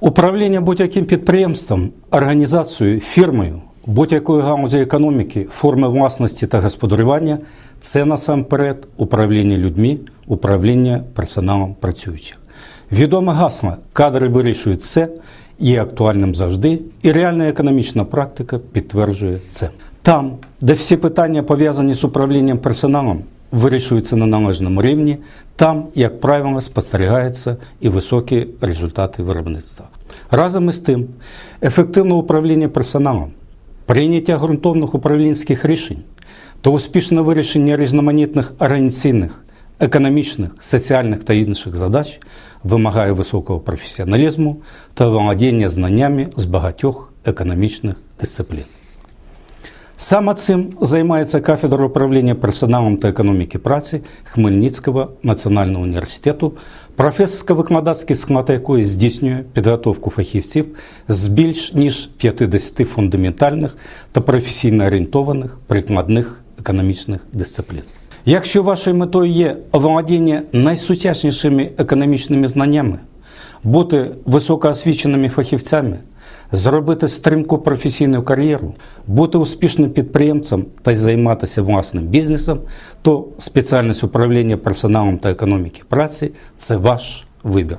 Управління будь-яким підприємством, організацією, фірмою, будь-якої галузі економіки, форми власності та господарювання це насамперед управління людьми, управління персоналом працюючих. Відоме гасло кадри вирішують все є актуальним завжди, і реальна економічна практика підтверджує це. Там, де всі питання пов'язані з управлінням персоналом, вирішуються на належному рівні, там, як правило, спостерігаються і високі результати виробництва. Разом із тим, ефективне управління персоналом, прийняття ґрунтовних управлінських рішень та успішне вирішення різноманітних організаційних, економічних, соціальних та інших задач вимагає високого професіоналізму та володіння знаннями з багатьох економічних дисциплін. Саме цим займається кафедра управління персоналом та економіки праці Хмельницького національного університету, професорсько-викладацький склад якої здійснює підготовку фахівців з більш ніж 50 фундаментальних та професійно орієнтованих прикладних економічних дисциплін. Якщо вашою метою є оволодіння найсучаснішими економічними знаннями, бути високоосвіченими фахівцями, зробити стрімку професійну кар'єру, бути успішним підприємцем та й займатися власним бізнесом, то спеціальність управління персоналом та економіки праці це ваш вибір.